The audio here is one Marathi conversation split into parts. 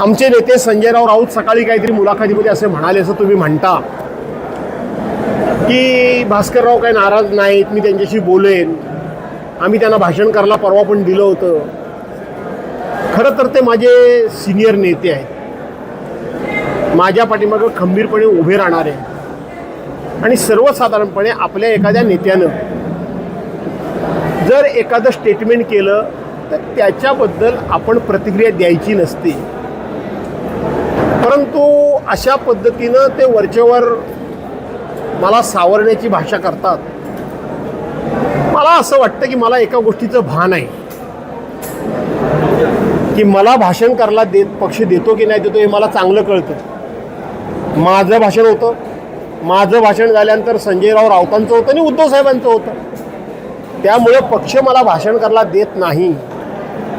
आमचे नेते संजयराव राऊत सकाळी काहीतरी मुलाखतीमध्ये असे म्हणाले असं तुम्ही म्हणता. की भास्करराव काही नाराज नाहीत मी त्यांच्याशी बोलेन. आम्ही त्यांना भाषण करायला परवा पण दिलं होतं. खरं तर ते माझे सिनियर नेते आहेत. माझ्या पाठीमागं खंबीरपणे उभे राहणारे. आणि सर्वसाधारणपणे आपल्या एखाद्या नेत्यानं जर एखादं स्टेटमेंट केलं तर त्याच्याबद्दल आपण प्रतिक्रिया द्यायची नसते. परंतु अशा पद्धतीनं ते वरचेवर मला सावरण्याची भाषा करतात. मला असं वाटतं की मला एका गोष्टीचं भान आहे. की मला भाषण करायला देत पक्ष देतो की नाही देतो हे मला चांगलं कळतं. माझं भाषण होतं. माझं भाषण झाल्यानंतर संजयराव राऊतांचं होतं आणि उद्धव साहेबांचं होतं. त्यामुळे पक्ष मला भाषण करायला देत नाही.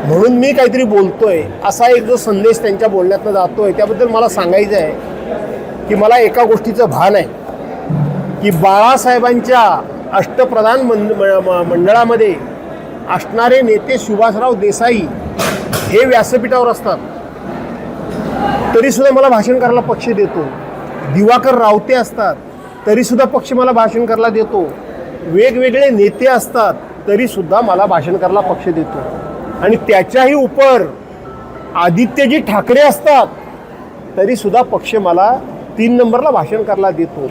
म्हणून मी काहीतरी बोलतोय असा एक जो संदेश त्यांच्या बोलण्यातनं जातोय त्याबद्दल मला सांगायचं आहे की मला एका गोष्टीचं भान आहे की बाळासाहेबांच्या अष्टप्रधान मंड म- मंडळामध्ये असणारे नेते सुभाषराव देसाई हे व्यासपीठावर असतात. तरीसुद्धा मला भाषण करायला पक्ष देतो. दिवाकर रावते असतात तरीसुद्धा पक्ष मला भाषण करायला देतो. वेगवेगळे नेते असतात तरीसुद्धा मला भाषण करायला पक्ष देतो. आणि त्याच्याही उपर आदित्यजी ठाकरे असतात तरीसुद्धा पक्ष मला तीन नंबरला भाषण करायला देतो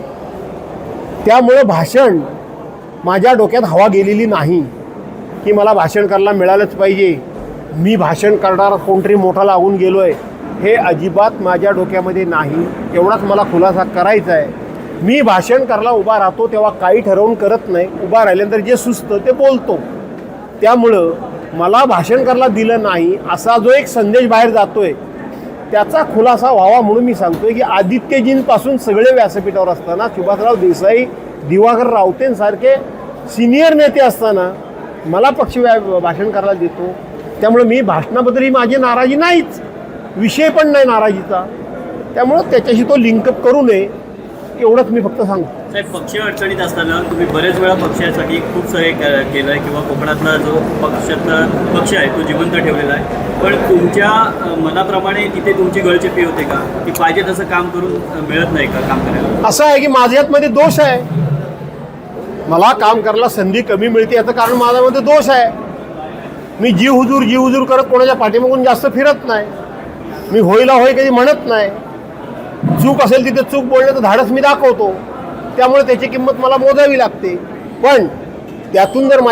त्यामुळं भाषण माझ्या डोक्यात हवा गेलेली नाही की मला भाषण करायला मिळालंच पाहिजे. मी भाषण करणारा कोणतरी मोठा लागून गेलो आहे हे अजिबात माझ्या डोक्यामध्ये नाही. एवढाच मला खुलासा करायचा आहे. मी भाषण करायला उभा राहतो तेव्हा काही ठरवून करत नाही. उभा राहिल्यानंतर जे सुचतं ते बोलतो. त्यामुळं मला भाषण करायला दिलं नाही असा जो एक संदेश बाहेर जातोय त्याचा खुलासा व्हावा म्हणून मी सांगतोय की आदित्यजींपासून सगळे व्यासपीठावर असताना सुभाषराव देसाई दिवाकर रावतेंसारखे सिनियर नेते असताना मला पक्ष व्या- भाषण करायला देतो. त्यामुळे मी भाषणाबद्दल ही माझी नाराजी नाहीच. विषय पण नाही नाराजीचा. त्यामुळं त्याच्याशी तो लिंकअप करू नये. एवढंच मी फक्त सांगतो साहेब पक्ष अडचणीत असताना तुम्ही बरेच वेळा पक्षासाठी खूप सारे केलं आहे किंवा कोकणातला जो पक्षातला पक्ष आहे तो जिवंत ठेवलेला आहे. पण तुमच्या मनाप्रमाणे तिथे तुमची गळचेपी होते का? की पाहिजे तसं काम करून मिळत नाही का काम करायला? असं आहे की माझ्यातमध्ये दोष आहे. मला काम करायला संधी कमी मिळते याचं कारण माझ्यामध्ये दोष आहे. मी जीव हुजूर जीव हुजूर करत कोणाच्या पाठीमागून जास्त फिरत नाही. मी होईला होय कधी म्हणत नाही. चूक असेल तिथे चूक बोलण्याचं धाडस मी दाखवतो. त्यामुळे त्याची किंमत मला मोजावी लागते. पण त्यातून जर